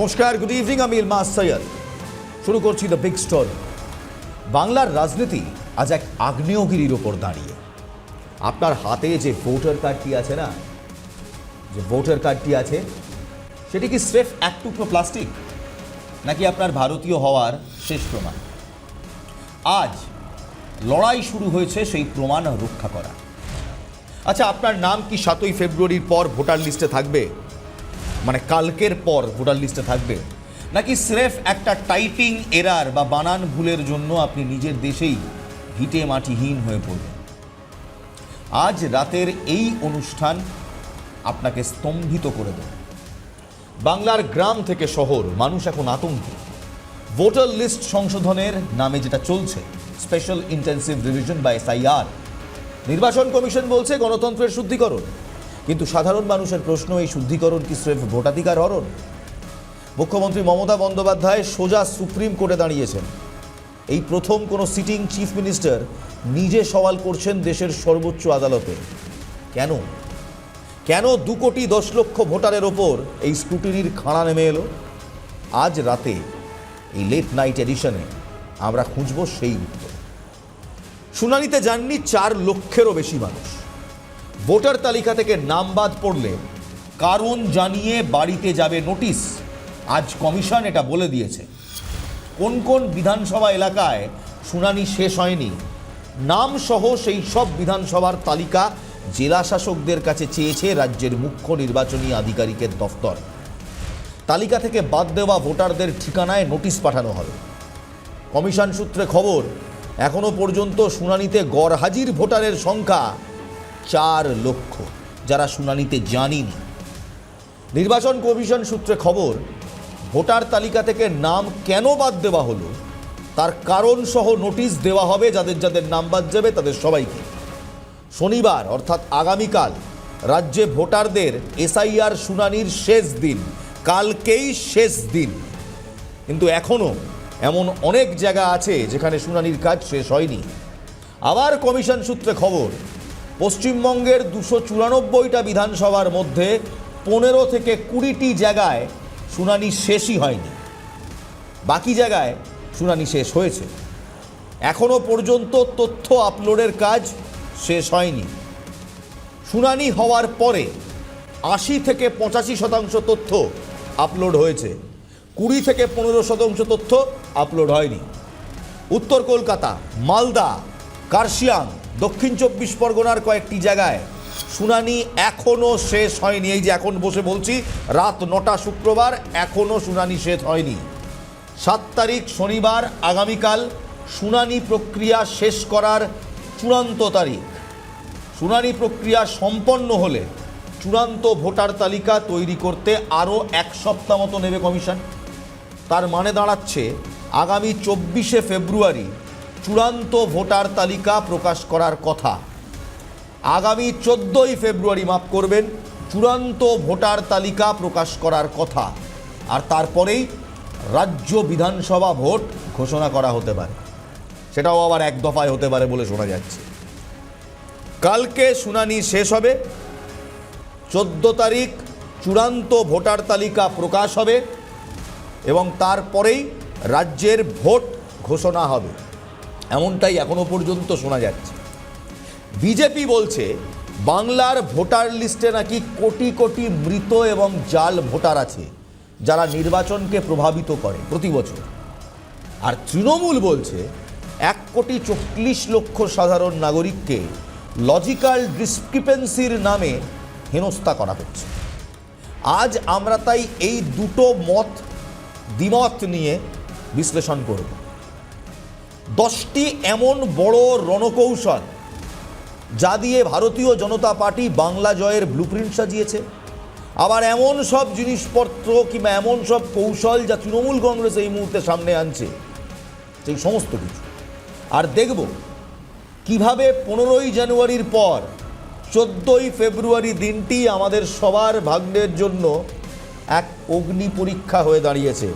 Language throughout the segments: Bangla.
নমস্কার গুড ইভিনিং আমি ইলমাস সৈয়দ। শুরু করছি দ্য বিগ স্টোরি বাংলার রাজনীতি আজ এক আগ্নেয়গিরির ওপর দাঁড়িয়ে। আপনার হাতে যে ভোটার কার্ডটি আছে না, যে ভোটার কার্ডটি আছে, সেটি কি স্রেফ এক টুকরো প্লাস্টিক? নাকি আপনার ভারতীয় হওয়ার শেষ প্রমাণ? আজ লড়াই শুরু হয়েছে সেই প্রমাণ রক্ষা করা। আচ্ছা আপনার নাম কি সাতই ফেব্রুয়ারির পর ভোটার লিস্টে থাকবে? মানে কালকের পর ভোটার লিস্টে থাকবে। নাকি স্রেফ একটা টাইপিং এরার বা বানান ভুলের জন্য আপনি নিজের দেশেই ভিটে মাটিহীন হয়ে পড়বেন? আজ রাতের এই অনুষ্ঠান আপনাকে স্তম্ভিত করে দেবে। বাংলার গ্রাম থেকে শহর, মানুষ এখন আতঙ্কে। ভোটার লিস্ট সংশোধনের নামে যেটা চলছে স্পেশাল ইন্টেন্সিভ রিভিশন বা এসআইআর নির্বাচন কমিশন বলছে গণতন্ত্রের শুদ্ধিকরণ। কিন্তু সাধারণ মানুষের প্রশ্ন, এই শুদ্ধিকরণ কি স্রেফ ভোটাধিকার হরণ? মুখ্যমন্ত্রী মমতা বন্দ্যোপাধ্যায় সোজা সুপ্রিম কোর্টে দাঁড়িয়েছেন। এই প্রথম কোনো সিটিং চিফ মিনিস্টার নিজে সওয়াল করছেন দেশের সর্বোচ্চ আদালতে। কেন? কেন দু কোটি দশ লক্ষ ভোটারের ওপর এই স্ক্রুটিনির খাঁড়া নেমে এলো? আজ রাতে এই লেট নাইট এডিশনে আমরা খুঁজব সেই উত্তর। শুনানিতে যাননি চার লক্ষেরও বেশি মানুষ। ভোটার তালিকা থেকে নাম বাদ পড়লে কারণ জানিয়ে বাড়িতে যাবে নোটিশ। আজ কমিশন এটা বলে দিয়েছে। কোন কোন বিধানসভা এলাকায় শুনানি শেষ হয়নি? নাম সহ সেই সব বিধানসভার তালিকা জেলা শাসকদের কাছে চেয়েছে রাজ্যের মুখ্য নির্বাচনী আধিকারিকের দফতর। তালিকা থেকে বাদ দেওয়া ভোটারদের ঠিকানায় নোটিশ পাঠানো হবে। কমিশন সূত্রে খবর, এখনও পর্যন্ত শুনানিতে গড় হাজির ভোটারের সংখ্যা চার লক্ষ, যারা শুনানিতে জানিনি। নির্বাচন কমিশন সূত্রে খবর, ভোটার তালিকা থেকে নাম কেন বাদ দেওয়া হলো? তার কারণ সহ নোটিশ দেওয়া হবে, যাদের যাদের নাম বাদ যাবে তাদের সবাইকে। শনিবার, অর্থাৎ আগামীকাল, রাজ্যে ভোটারদের এসআইআর শুনানির শেষ দিন। কালকেই শেষ দিন। কিন্তু এখনও এমন অনেক জায়গা আছে যেখানে শুনানির কাজ শেষ হয়নি। আবার কমিশন সূত্রে খবর পশ্চিমবঙ্গের দুশো চুরানব্বইটা বিধানসভার মধ্যে পনেরো থেকে কুড়িটি জায়গায় শুনানি শেষই হয়নি। বাকি জায়গায় শুনানি শেষ হয়েছে। এখনও পর্যন্ত তথ্য আপলোডের কাজ শেষ হয়নি। শুনানি হওয়ার পরে আশি থেকে পঁচাশি শতাংশ তথ্য আপলোড হয়েছে। কুড়ি থেকে পনেরো শতাংশ তথ্য আপলোড হয়নি। উত্তর কলকাতা, মালদা, কার্শিয়াং দক্ষিণ চব্বিশ পরগনার কয়েকটি জায়গায় শুনানি এখনও শেষ হয়নি। এই যে এখন বসে বলছি, রাত নটা শুক্রবার এখনও শুনানি শেষ হয়নি। সাত তারিখ শনিবার আগামীকাল শুনানি প্রক্রিয়া শেষ করার চূড়ান্ত তারিখ। শুনানি প্রক্রিয়া সম্পন্ন হলে চূড়ান্ত ভোটার তালিকা তৈরি করতে আরও এক সপ্তাহ মতো নেবে কমিশন। তার মানে দাঁড়াচ্ছে আগামী চব্বিশে ফেব্রুয়ারি চূড়ান্ত ভোটার তালিকা প্রকাশ করার কথা। আগামী চোদ্দোই ফেব্রুয়ারি মাফ করবেন, চূড়ান্ত ভোটার তালিকা প্রকাশ করার কথা। আর তারপরেই রাজ্য বিধানসভা ভোট ঘোষণা করা হতে পারে। সেটাও আবার এক দফায় হতে পারে বলে শোনা যাচ্ছে। কালকে শুনানি শেষ হবে, চোদ্দ তারিখ চূড়ান্ত ভোটার তালিকা প্রকাশ হবে এবং তারপরেই রাজ্যের ভোট ঘোষণা হবে। এমনটাই এখনও পর্যন্ত শোনা যাচ্ছে। বিজেপি বলছে, বাংলার ভোটার লিস্টে নাকি কোটি কোটি মৃত এবং জাল ভোটার আছে, যারা নির্বাচনকে প্রভাবিত করে প্রতি বছর। আর তৃণমূল বলছে, এক কোটি চল্লিশ লক্ষ সাধারণ নাগরিককে লজিক্যাল ডিসক্রিপেন্সির নামে হেনস্থা করা হচ্ছে। আজ আমরা তাই এই দুটো মত, দ্বিমত নিয়ে বিশ্লেষণ করব। দশটি এমন বড় রণকৌশল যা দিয়ে ভারতীয় জনতা পার্টি বাংলা জয়ের ব্লুপ্রিন্ট সাজিয়েছে। আবার এমন সব জিনিসপত্র কিংবা এমন সব কৌশল যা তৃণমূল কংগ্রেস এই মুহূর্তে সামনে আনছে, সেই সমস্ত কিছু। আর দেখব কীভাবে পনেরোই জানুয়ারির পর চোদ্দোই ফেব্রুয়ারি দিনটি আমাদের সবার ভাগ্নের জন্য এক অগ্নি পরীক্ষা হয়ে দাঁড়িয়েছে।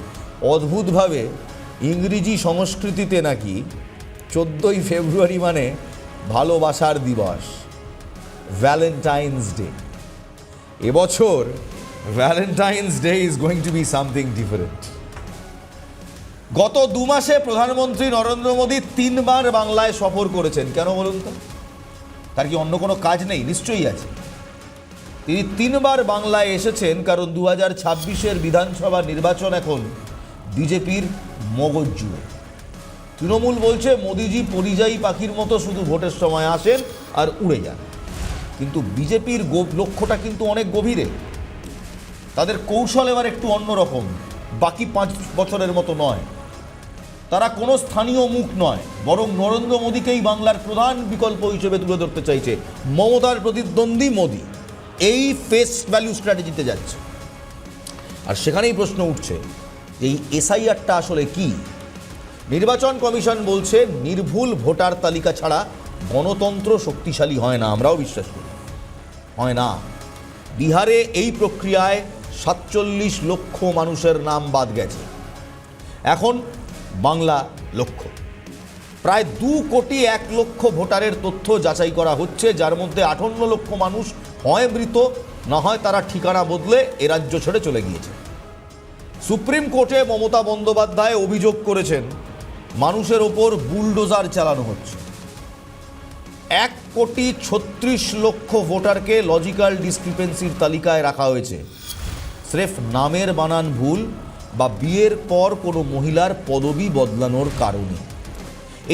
অদ্ভুতভাবে ইংরেজি সংস্কৃতিতে নাকি চোদ্দোই ফেব্রুয়ারি মানে ভালোবাসার দিবস ভ্যালেন্টাইন্স ডে এবছর valentine's day is going to be something different গত দু মাসে প্রধানমন্ত্রী নরেন্দ্র মোদী তিনবার বাংলায় সফর করেছেন। কেন বলুন তো? তার কি অন্য কোনো কাজ নেই? নিশ্চয়ই আছে। তিনি তিনবার বাংলায় এসেছেন, কারণ দু হাজার বিধানসভা নির্বাচন এখন বিজেপির মগজ জুড়ে। তৃণমূল বলছে, মোদিজি পরিযায়ী পাখির মতো শুধু ভোটের সময় আসেন আর উড়ে যান। কিন্তু বিজেপির লক্ষ্যটা কিন্তু অনেক গভীরে। তাদের কৌশল এবার একটু অন্যরকম বাকি পাঁচ বছরের মতো নয়। তারা কোনো স্থানীয় মুখ নয়, বরং নরেন্দ্র মোদীকেই বাংলার প্রধান বিকল্প হিসেবে তুলে ধরতে চাইছে মমতার প্রতিদ্বন্দ্বী মোদী। এই ফেস ভ্যালু স্ট্র্যাটেজিতে যাচ্ছে। আর সেখানেই প্রশ্ন উঠছে যে এই এসআইআরটা আসলে কি? নির্বাচন কমিশন বলছে, নির্ভুল ভোটার তালিকা ছাড়া গণতন্ত্র শক্তিশালী হয় না, আমরাও বিশ্বাস করি। হয় না। বিহারে এই প্রক্রিয়ায় সাতচল্লিশ লক্ষ মানুষের নাম বাদ গেছে। এখন বাংলা লক্ষ্য। প্রায় দু কোটি এক লক্ষ ভোটারের তথ্য যাচাই করা হচ্ছে, যার মধ্যে আটান্ন লক্ষ মানুষ হয় মৃত, না হয় তারা ঠিকানা বদলে এ রাজ্য ছেড়ে চলে গিয়েছে। সুপ্রিম কোর্টে মমতা বন্দ্যোপাধ্যায় অভিযোগ করেছেন, মানুষের ওপর বুলডোজার চালানো হচ্ছে। এক কোটি ছত্রিশ লক্ষ ভোটারকে লজিক্যাল ডিসক্রিপেন্সির তালিকায় রাখা হয়েছে। স্রেফ নামের বানান ভুল বা বিয়ের পর কোনো মহিলার পদবি বদলানোর কারণে।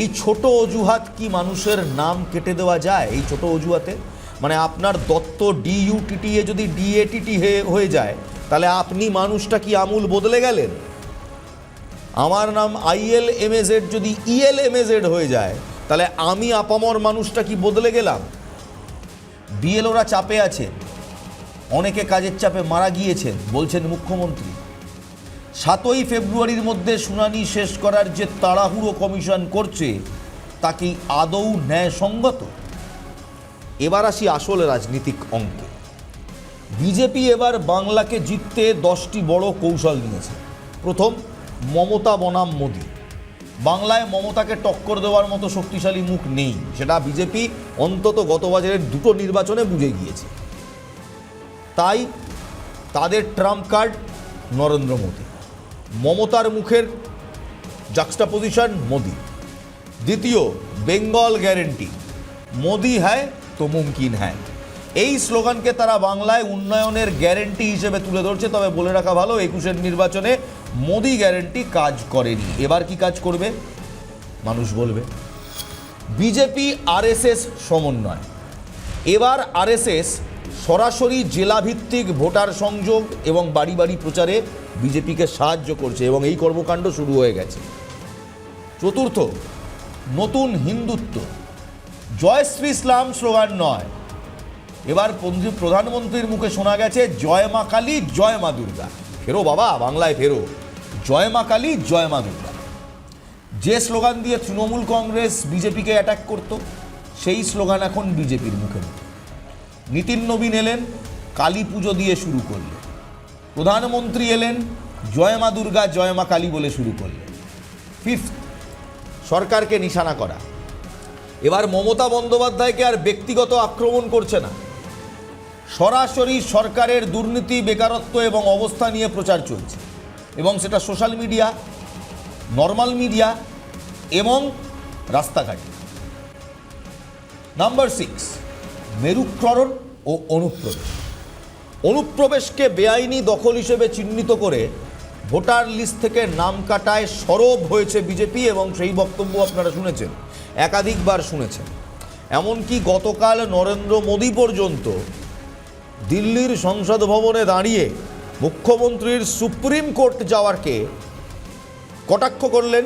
এই ছোট অজুহাত কি মানুষের নাম কেটে দেওয়া যায়? এই ছোট অজুহাতে? মানে আপনার দত্ত ডিইউটিটিএ যদি ডিএটিটি হয়ে যায় তাহলে আপনি মানুষটা কি আমূল বদলে গেলেন? আমার নাম আইএল এমএজেড যদি ইএল এমএজেড হয়ে যায়, তাহলে আমি আপামর মানুষটা কি বদলে গেলাম? বিএলওরা চাপে আছে। অনেকে কাজের চাপে মারা গিয়েছেন, বলছেন মুখ্যমন্ত্রী। সাতই ফেব্রুয়ারির মধ্যে শুনানি শেষ করার যে তাড়াহুড়ো কমিশন করছে, তা কি আদৌ ন্যায়সঙ্গত? এবার আসি আসল রাজনীতিক অঙ্কে। বিজেপি এবার বাংলাকে জিততে দশটি বড় কৌশল নিয়েছে। প্রথম, মমতা বনাম মোদী। বাংলায় মমতাকে টক্কর দেওয়ার মতো শক্তিশালী মুখ নেই। সেটা বিজেপি অন্তত গত বছরের দুটো নির্বাচনে বুঝে গিয়েছে। তাই তাদের ট্রাম্প কার্ড, নরেন্দ্র মোদী। মমতার মুখের জাক্সটাপোজিশন মোদী। দ্বিতীয়, বেঙ্গল গ্যারেন্টি মোদি হ্যায় তো মুমকিন হ্যায়। এই স্লোগানকে তারা বাংলায় উন্নয়নের গ্যারেন্টি হিসেবে তুলে ধরছে, তবে বলে রাখা ভালো, একুশের নির্বাচনে মোদি গ্যারেন্টি কাজ করেনি। এবার কি কাজ করবে? মানুষ বলবে। বিজেপি, আরএসএস সমন্বয়। এবার আরএসএস সরাসরি জেলাভিত্তিক ভোটার সংযোগ এবং বাড়ি বাড়ি প্রচারে বিজেপিকে সাহায্য করছে এবং এই কর্মকাণ্ড শুরু হয়ে গেছে। চতুর্থ, নতুন হিন্দুত্ব। জয়শ্রী ইসলাম স্লোগান নয়। এবার প্রধানমন্ত্রীর মুখে শোনা গেছে, জয় মা কালী, জয় মা দুর্গা। ফেরো বাবা, বাংলায় ফেরো। জয় মা কালী, জয় মা দুর্গা। যে স্লোগান দিয়ে তৃণমূল কংগ্রেস বিজেপিকে অ্যাটাক করত, সেই স্লোগান এখন বিজেপির মুখে নীতিন নবীন এলেন, কালী পুজো দিয়ে শুরু করলেন। প্রধানমন্ত্রী এলেন, জয় মা দুর্গা, জয় মা কালী বলে শুরু করলেন। ফিফথ, সরকারকে নিশানা করা। এবার মমতা বন্দ্যোপাধ্যায়কে আর ব্যক্তিগত আক্রমণ করছে না। সরাসরি সরকারের দুর্নীতি, বেকারত্ব এবং অবস্থা নিয়ে প্রচার চলছে। এবং সেটা সোশ্যাল মিডিয়া নর্মাল মিডিয়া এবং রাস্তাঘাটে। নাম্বার সিক্স মেরুক্ষরণ ও অনুপ্রবেশ। অনুপ্রবেশকে বেআইনি দখল হিসেবে চিহ্নিত করে ভোটার লিস্ট থেকে নাম কাটায় সরব হয়েছে বিজেপি এবং সেই বক্তব্য আপনারা শুনেছেন, একাধিকবার শুনেছেন। এমনকি গতকাল নরেন্দ্র মোদী পর্যন্ত দিল্লির সংসদ ভবনে দাঁড়িয়ে মুখ্যমন্ত্রীর সুপ্রিম কোর্ট যাওয়ারকে কটাক্ষ করলেন।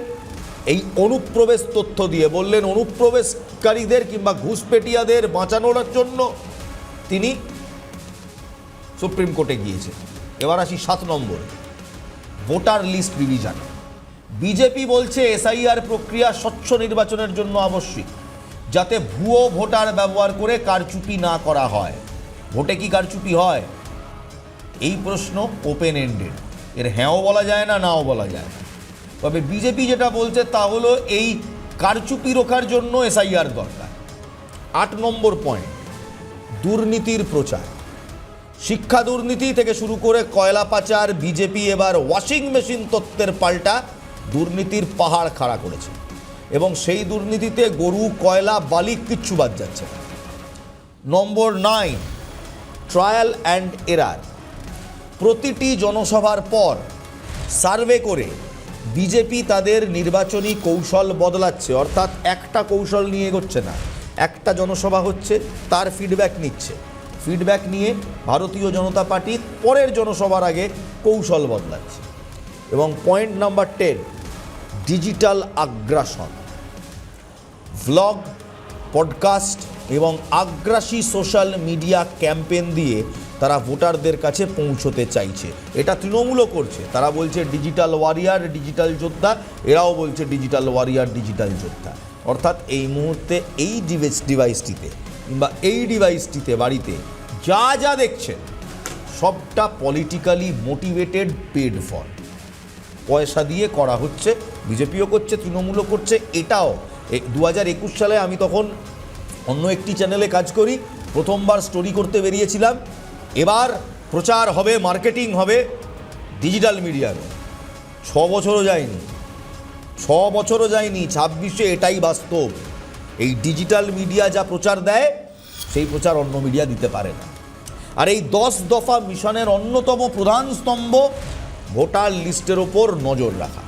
এই অনুপ্রবেশ তথ্য দিয়ে বললেন, অনুপ্রবেশকারীদের কিংবা ঘুষপেটিয়াদের বাঁচানোর জন্য তিনি সুপ্রিম কোর্টে গিয়েছেন। এবার আসি সাত নম্বর, ভোটার লিস্ট রিভিশন। বিজেপি বলছে, এসআইআর প্রক্রিয়া স্বচ্ছ নির্বাচনের জন্য আবশ্যিক, যাতে ভুয়ো ভোটার ব্যবহার করে কারচুপি না করা হয়। ভোটে কি কারচুপি হয়? এই প্রশ্ন ওপেন এন্ডেড এর হ্যাঁও বলা যায় না, নাও বলা যায় না। তবে বিজেপি যেটা বলছে তা হলো এই কারচুপি রোখার জন্য এসআইআর দরকার। আট নম্বর পয়েন্ট দুর্নীতির প্রচার। শিক্ষা দুর্নীতি থেকে শুরু করে কয়লা পাচার, বিজেপি এবার ওয়াশিং মেশিন তত্ত্বের পাল্টা দুর্নীতির পাহাড় খাড়া করেছে। এবং সেই দুর্নীতিতে গরু, কয়লা বালি কিচ্ছু বাদ যাচ্ছে নম্বর নাইন ট্রায়াল অ্যান্ড এরার। প্রতিটি জনসভার পর সার্ভে করে বিজেপি তাদের নির্বাচনী কৌশল বদলাচ্ছে, অর্থাৎ একটা কৌশল নিয়ে এগোচ্ছে না। একটা জনসভা হচ্ছে, তার ফিডব্যাক নিচ্ছে। ফিডব্যাক নিয়ে ভারতীয় জনতা পার্টি পরের জনসভার আগে কৌশল বদলাচ্ছে। এবং পয়েন্ট নাম্বার টেন ডিজিটাল আগ্রাসন। ভ্লগ পডকাস্ট এবং আগ্রাসী সোশ্যাল মিডিয়া ক্যাম্পেন দিয়ে তারা ভোটারদের কাছে পৌঁছতে চাইছে। এটা তৃণমূলও করছে। তারা বলছে, ডিজিটাল ওয়ারিয়ার, ডিজিটাল যোদ্ধা। এরাও বলছে, ডিজিটাল ওয়ারিয়ার, ডিজিটাল যোদ্ধা। অর্থাৎ এই মুহূর্তে এই ডিভাইস, ডিভাইসটিতে কিংবা এই ডিভাইসটিতে বাড়িতে যা যা দেখছেন, সবটা পলিটিক্যালি মোটিভেটেড পেড ফর পয়সা দিয়ে করা হচ্ছে, বিজেপিও করছে, তৃণমূলও করছে, এটাও। দু হাজার একুশ সালে আমি তখন অন্য একটি চ্যানেলে কাজ করি। প্রথমবার স্টোরি করতে বেরিয়েছিলাম। এবার প্রচার হবে মার্কেটিং হবে ডিজিটাল মিডিয়ার ছ বছরও যায়নি। ছ বছরও যায়নি, ছাব্বিশে এটাই বাস্তব। এই ডিজিটাল মিডিয়া যা প্রচার দেয়, সেই প্রচার অন্য মিডিয়া দিতে পারে না। আর এই দশ দফা মিশনের অন্যতম প্রধান স্তম্ভ, ভোটার লিস্টের ওপর নজর রাখা।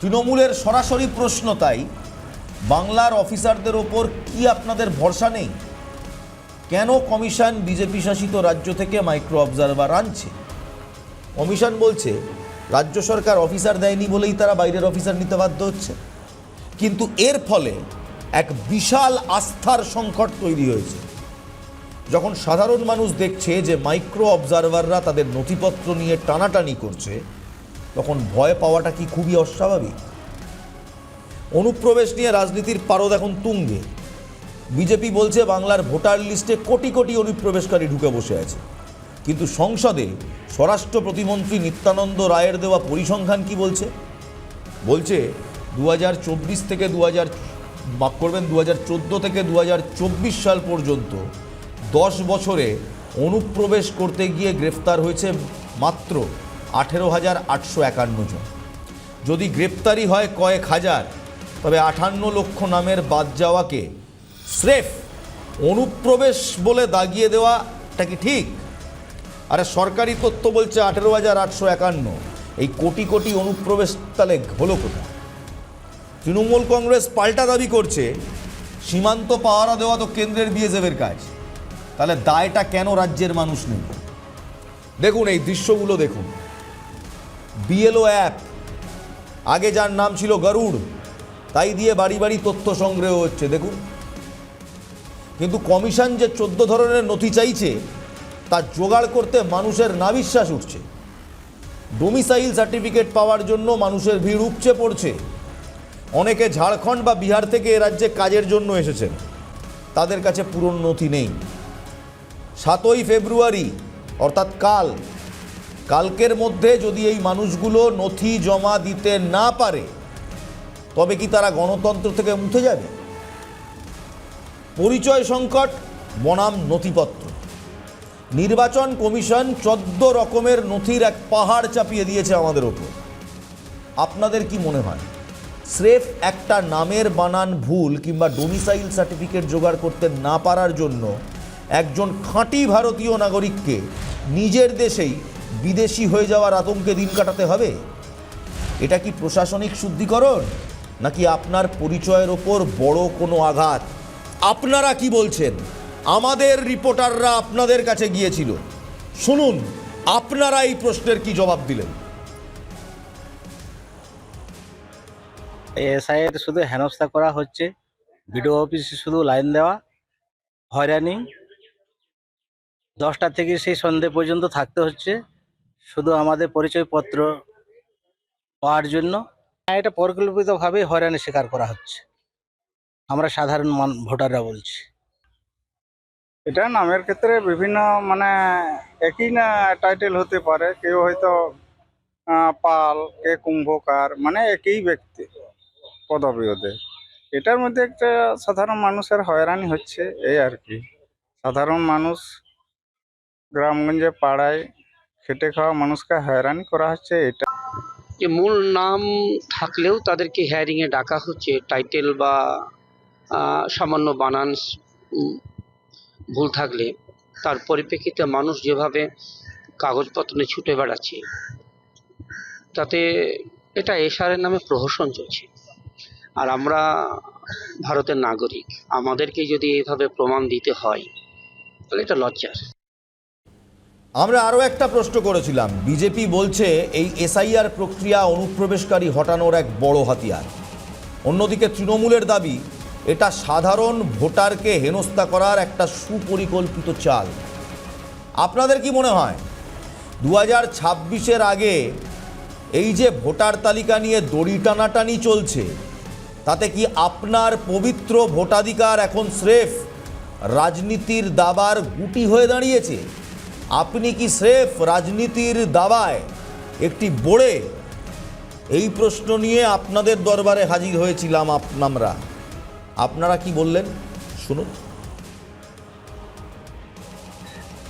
তৃণমূলের সরাসরি প্রশ্ন তাই বাংলার অফিসারদের ওপর কি আপনাদের ভরসা নেই? কেন কমিশন বিজেপি শাসিত রাজ্য থেকে মাইক্রো অবজারভার আনছে? কমিশন বলছে, রাজ্য সরকার অফিসার দেয়নি বলেই তারা বাইরের অফিসার নিতে বাধ্য হচ্ছে। কিন্তু এর ফলে এক বিশাল আস্থার সংকট তৈরি হয়েছে। যখন সাধারণ মানুষ দেখছে যে মাইক্রো অবজারভাররা তাদের নথিপত্র নিয়ে টানাটানি করছে, তখন ভয় পাওয়াটা কি খুবই অস্বাভাবিক? অনুপ্রবেশ নিয়ে রাজনীতির পারদ এখন তুঙ্গে। বিজেপি বলছে বাংলার ভোটার লিস্টে কোটি কোটি অনুপ্রবেশকারী ঢুকে বসে আছে। কিন্তু সংসদে স্বরাষ্ট্র প্রতিমন্ত্রী নিত্যানন্দ রায়ের দেওয়া পরিসংখ্যান কি বলছে? বলছে দু হাজার চব্বিশ থেকে দু হাজার মাফ করবেন দু হাজার চোদ্দ থেকে দু হাজার চব্বিশ সাল পর্যন্ত দশ বছরে অনুপ্রবেশ করতে গিয়ে গ্রেফতার হয়েছে মাত্র আঠেরো হাজার আটশো একান্ন জন। যদি গ্রেপ্তারি হয় কয়েক হাজার তবে আটান্ন লক্ষ নামের বাদ যাওয়াকে স্রেফ অনুপ্রবেশ বলে দাগিয়ে দেওয়াটা কি ঠিক? আরে সরকারি তথ্য বলছে আঠেরো হাজার আটশো একান্ন। এই কোটি কোটি অনুপ্রবেশ তাহলে হলো কোথায় তৃণমূল কংগ্রেস পাল্টা দাবি করছে, সীমান্ত পাহারা দেওয়া তো কেন্দ্রের বিএসএফের কাজ। তাহলে দায়টা কেন রাজ্যের মানুষ নেই দেখুন, এই দৃশ্যগুলো দেখুন। BLO app. আগে যার নাম ছিল গরুড় তাই দিয়ে বাড়ি বাড়ি তথ্য সংগ্রহ হচ্ছে, দেখুন। কিন্তু কমিশন যে চোদ্দ ধরনের নথি চাইছে, তা জোগাড় করতে মানুষের না বিশ্বাস উঠছে। ডোমিসাইল সার্টিফিকেট পাওয়ার জন্য মানুষের ভিড় উপচে পড়ছে। অনেকে ঝাড়খণ্ড বা বিহার থেকে এ রাজ্যে কাজের জন্য এসেছেন। তাদের কাছে পুরনো নথি নেই। সাতই ফেব্রুয়ারি, অর্থাৎ কাল। কালকের মধ্যে যদি এই মানুষগুলো নথি জমা দিতে না পারে তবে কি তারা গণতন্ত্র থেকে উঠে যাবে? পরিচয় সংকট, বনাম নথিপত্র। নির্বাচন কমিশন চোদ্দ রকমের নথির এক পাহাড় চাপিয়ে দিয়েছে আমাদের ওপর। আপনাদের কি মনে হয়? স্রেফ একটা নামের বানান ভুল কিংবা ডোমিসাইল সার্টিফিকেট জোগাড় করতে না পারার জন্য একজন খাঁটি ভারতীয় নাগরিককে নিজের দেশেই বিদেশি হয়ে যাওয়ার আতঙ্কে দিন কাটাতে হবে? এটা কি প্রশাসনিক শুদ্ধিকরণ? নাকি আপনার পরিচয়ের ওপর বড় কোনো আঘাত? আপনারা কি বলছেন? আমাদের রিপোর্টাররা আপনাদের কাছে গিয়েছিল। শুনুন, আপনারা এই প্রশ্নের কি জবাব দিলেন? এসআইয়ের শুধু হেনস্থা করা হচ্ছে। বিডিও অফিসে শুধু লাইন দেওয়া। হয়রানি। দশটা থেকে সেই সন্ধে পর্যন্ত থাকতে হচ্ছে। শুধু আমাদের পরিচয়পত্র পাওয়ার জন্য। এটা পরিকল্পিতভাবেই হয়রানি স্বীকার করা হচ্ছে। আমরা সাধারণ মান, ভোটাররা বলছি। এটা নামের ক্ষেত্রে বিভিন্ন মানে একই না টাইটেল হতে পারে, কেউ হয়তো পাল, কে কুম্ভকার মানে একই ব্যক্তি পদবি ওদের এটার মধ্যে একটা সাধারণ মানুষের হয়রানি হচ্ছে এই আর কি। সাধারণ মানুষ গ্রামগঞ্জে পাড়ায় খেটে খাওয়া মানুষকে হয়রানি করা হচ্ছে, এটা যে মূল নাম থাকলেও তাদেরকে হ্যারিংয়ে ডাকা হচ্ছে টাইটেল বা সামান্য বানান ভুল থাকলে। তার পরিপ্রেক্ষিতে মানুষ যেভাবে কাগজপত্র নিয়ে ছুটে বেড়াচ্ছে, তাতে এটা এশারের নামে প্রহসন চলছে। আর আমরা ভারতের নাগরিক আমাদেরকে যদি এইভাবে প্রমাণ দিতে হয়, তাহলে এটা লজ্জার। আমরা আরও একটা প্রশ্ন করেছিলাম। বিজেপি বলছে এই এসআইআর প্রক্রিয়া অনুপ্রবেশকারী হটানোর এক বড় হাতিয়ার। অন্যদিকে তৃণমূলের দাবি, এটা সাধারণ ভোটারকে হেনস্থা করার একটা সুপরিকল্পিত চাল। আপনাদের কি মনে হয়? দু হাজার ছাব্বিশের আগে এই যে ভোটার তালিকা নিয়ে দড়ি টানাটানি চলছে, তাতে কি আপনার পবিত্র ভোটাধিকার এখন স্রেফ রাজনীতির দাবার গুটি হয়ে দাঁড়িয়েছে? আপনি কি স্রেফ রাজনীতির দাবায় একটি বোড়ে? এই প্রশ্ন নিয়ে আপনাদের দরবারে হাজির হয়েছিলাম আমরা। আপনারা কি বললেন? শুনুন।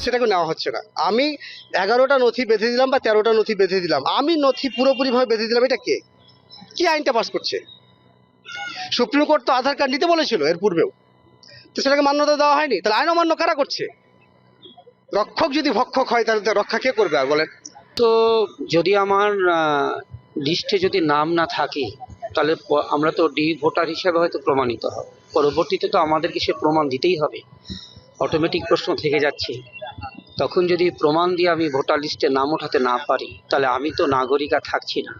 সেটাকে নেওয়া হচ্ছে না। আমি এগারোটা নথি বেঁধে দিলাম বা তেরোটা নথি বেঁধে দিলাম। আমি নথি পুরোপুরিভাবে বেঁধে দিলাম, এটা কে? কি আইনটা পাস করছে? সুপ্রিম কোর্ট তো আধার কার্ড নিতে বলেছিল এর পূর্বেও। তো সেটাকে মান্যতা দেওয়া হয়নি। তাহলে আইন অমান্য কারা করছে? রক্ষক যদি ভক্ষক হয়, তাহলে তো রক্ষা কে করবে আর বলেন? তো যদি আমার লিস্টে যদি নাম না থাকে, তাহলে আমরা তো ডি ভোটার হিসেবে হয়তো প্রমাণিত হব। পরবর্তীতে তো আমাদেরকে সে প্রমাণ দিতেই হবে। অটোমেটিক প্রশ্ন থেকে যাচ্ছে। তখন যদি প্রমাণ দিয়ে আমি ভোটার লিস্টে নাম ওঠাতে না পারি, তাহলে আমি তো নাগরিক থাকছি না।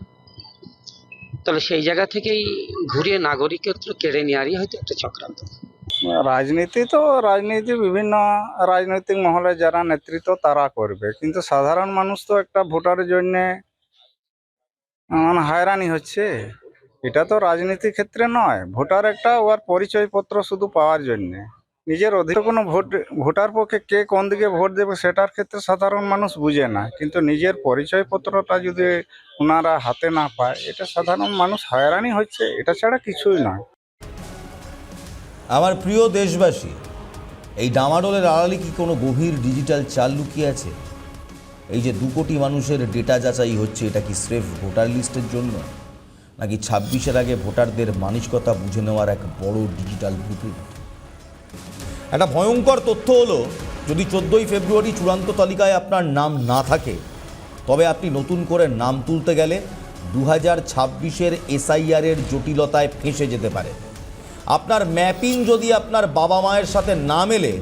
তাহলে সেই জায়গা থেকেই ঘুরিয়ে নাগরিকত্ব কেড়ে নেওয়ারই হয়তো একটা চক্রান্ত। রাজনীতি তো, রাজনীতি বিভিন্ন রাজনৈতিক মহলে যারা নেতৃত্ব তারা করবে। কিন্তু সাধারণ মানুষ তো একটা ভোটারের জন্য হয়রানি হচ্ছে। এটা তো রাজনীতির ক্ষেত্রে নয়। ভোটার একটা ওর পরিচয়পত্র শুধু পাওয়ার জন্য। নিজের অধিক কোনো ভোট, ভোটার পক্ষে কে কোন দিকে ভোট দেবে সেটার ক্ষেত্রে সাধারণ মানুষ বুঝে না। কিন্তু নিজের পরিচয়পত্রটা যদি ওনারা হাতে না পায়, এটা সাধারণ মানুষ হয়রানি হচ্ছে। এটা ছাড়া কিছুই নয়। আমার প্রিয় দেশবাসী, এই ডামাডোলের আড়ালে কি কোনো গভীর ডিজিটাল চাল লুকিয়ে আছে? এই যে দু কোটি মানুষের ডেটা যাচাই হচ্ছে, এটা কি স্রেফ ভোটার লিস্টের জন্য? নাকি ছাব্বিশের আগে ভোটারদের মানসিকতা বুঝে নেওয়ার এক বড় ডিজিটাল ব্লুপ্রিন্ট একটা ভয়ঙ্কর তথ্য হলো, যদি চোদ্দোই ফেব্রুয়ারি চূড়ান্ত তালিকায় আপনার নাম না থাকে, তবে আপনি নতুন করে নাম তুলতে গেলে দু হাজার ছাব্বিশের এসআইআরের জটিলতায় ফেঁসে যেতে পারে। আপনার ম্যাপিং যদি আপনার বাবা মায়ের সাথে না মেলে,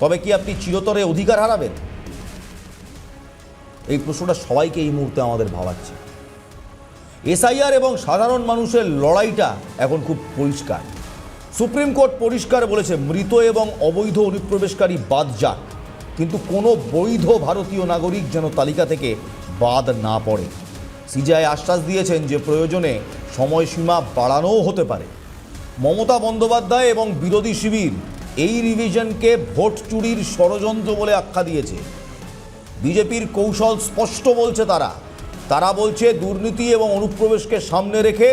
তবে কি আপনি চিরতরে অধিকার হারাবেন? এই প্রশ্নটা সবাইকে এই মুহূর্তে আমাদের ভাবাচ্ছে। এসআইআর এবং সাধারণ মানুষের লড়াইটা এখন খুব পরিষ্কার। সুপ্রিম কোর্ট পরিষ্কার বলেছে, মৃত এবং অবৈধ অনুপ্রবেশকারী বাদ যাক, কিন্তু কোনো বৈধ ভারতীয় নাগরিক যেন তালিকা থেকে বাদ না পড়ে। সিজিআই আশ্বাস দিয়েছেন যে প্রয়োজনে সময়সীমা বাড়ানোও হতে পারে। মমতা বন্দ্যোপাধ্যায় এবং বিরোধী শিবির এই রিভিশনকে ভোট চুরির ষড়যন্ত্র বলে আখ্যা দিয়েছে। বিজেপির কৌশল স্পষ্ট বলছে তারা। তারা বলছে দুর্নীতি এবং অনুপ্রবেশকে সামনে রেখে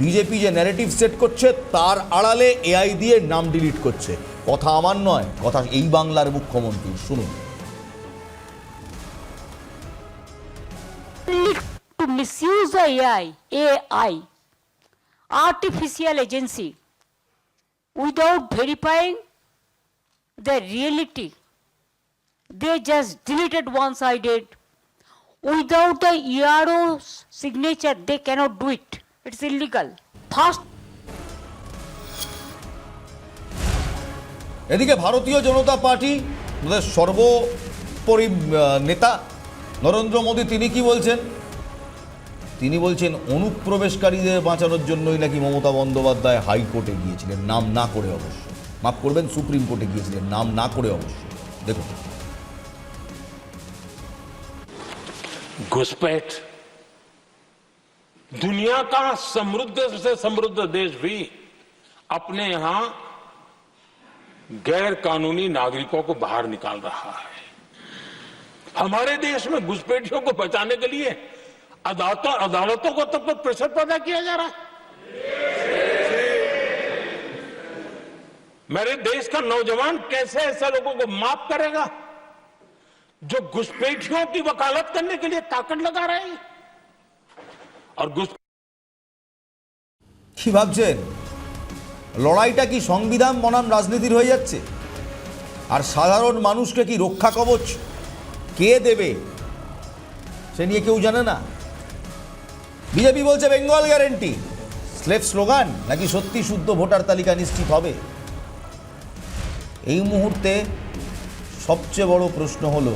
বিজেপি যে ন্যারেটিভ সেট করছে তার আড়ালে এআই দিয়ে নাম ডিলিট করছে। কথা আমার নয় কথা এই বাংলার মুখ্যমন্ত্রী শুনুন। To misuse the AI, AI, artificial agency, without verifying the reality. They just deleted one-sided. Without the ERO's signature, they cannot do it. It's illegal. First এদিকে ভারতীয় জনতা পার্টি সর্বোপরি নেতা নরেন্দ্র মোদী তিনি কি বলছেন তিনি বলছেন অনুপ্রবেশকারীদের বাঁচানোর জন্যই নাকি মমতা বন্দ্যোপাধ্যায় হাইকোর্টে গিয়েছিলেন নাম না করে অবশ্য মাফ করবেন সুপ্রিম কোর্টে গিয়েছিলেন নাম না করে অবশ্য দেখুন घुसपैठ दुनिया का समृद्ध से समृद्ध देश भी अपने यहां गैर कानूनी नागरिकों को बाहर निकाल रहा है हमारे देश में घुसपैठियों को बचाने के लिए अदालतों अदालतों को तब तक प्रेशर पैदा किया जा रहा है मेरे देश का नौजवान कैसे ऐसे लोगों को माफ करेगा जो घुसपैठियों की वकालत करने के लिए ताकत लगा रहे हैं और घुस কি ভাবছেন লড়াইটা কি সংবিধান বনাম রাজনীতির হয়ে যাচ্ছে আর সাধারণ মানুষকে কি রক্ষা কবচ কে দেবে সে নিয়ে কেউ জানে না বিজেপি বলছে বেঙ্গল গ্যারেন্টি। স্লেপ স্লোগান, নাকি সত্যি শুদ্ধ ভোটার তালিকা নিশ্চিত হবে? এই মুহূর্তে সবচেয়ে বড় প্রশ্ন হল,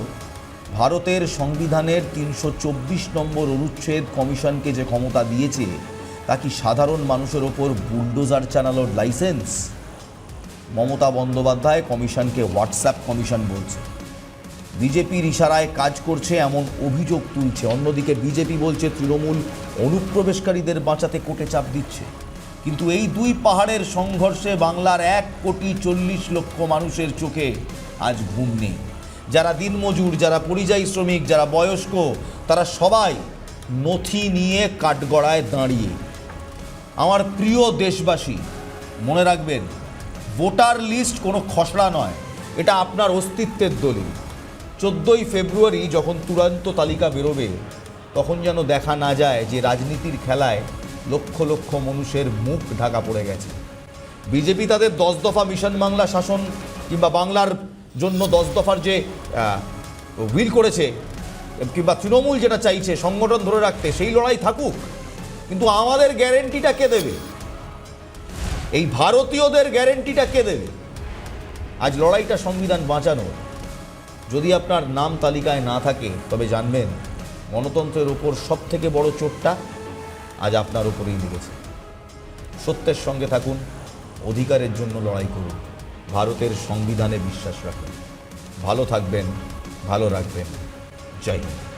ভারতের সংবিধানের তিনশো চব্বিশ নম্বর অনুচ্ছেদ কমিশনকে যে ক্ষমতা দিয়েছে, তা কি সাধারণ মানুষের ওপর বুলডোজার চালানোর লাইসেন্স? মমতা বন্দ্যোপাধ্যায় কমিশনকে হোয়াটসঅ্যাপ কমিশন বলছে। বিজেপির ইশারায় কাজ করছে এমন অভিযোগ তুলছে। অন্যদিকে বিজেপি বলছে তৃণমূল অনুপ্রবেশকারীদের বাঁচাতে কোটে চাপ দিচ্ছে। কিন্তু এই দুই পাহাড়ের সংঘর্ষে বাংলার এক কোটি চল্লিশ লক্ষ মানুষের চোখে আজ ঘুম নেই। যারা দিনমজুর, যারা পরিযায়ী শ্রমিক, যারা বয়স্ক, তারা সবাই নথি নিয়ে কাঠগড়ায় দাঁড়িয়ে। আমার প্রিয় দেশবাসী, মনে রাখবেন, ভোটার লিস্ট কোনো খসড়া নয়, এটা আপনার অস্তিত্বের দলিল। চোদ্দোই ফেব্রুয়ারি যখন চূড়ান্ত তালিকা বেরোবে তখন যেন দেখা না যায় যে রাজনীতির খেলায় লক্ষ লক্ষ মানুষের মুখ ঢাকা পড়ে গেছে। বিজেপি তাদের দশ দফা মিশন বাংলা শাসন কিংবা বাংলার জন্য দশ দফার যে উইল করেছে, কিংবা তৃণমূল যেটা চাইছে সংগঠন ধরে রাখতে, সেই লড়াই থাকুক। কিন্তু আমাদের গ্যারেন্টিটা কে দেবে? এই ভারতীয়দের গ্যারেন্টিটা কে দেবে? আজ লড়াইটা সংবিধান বাঁচানো যদি আপনার নাম তালিকায় না থাকে, তবে জানবেন গণতন্ত্রের উপর সব থেকে বড় চোটটা আজ আপনার উপরেই লেগেছে। সত্যের সঙ্গে থাকুন, অধিকারের জন্য লড়াই করুন, ভারতের সংবিধানে বিশ্বাস রাখুন। ভালো থাকবেন, ভালো রাখবেন। জয় হিন্দ।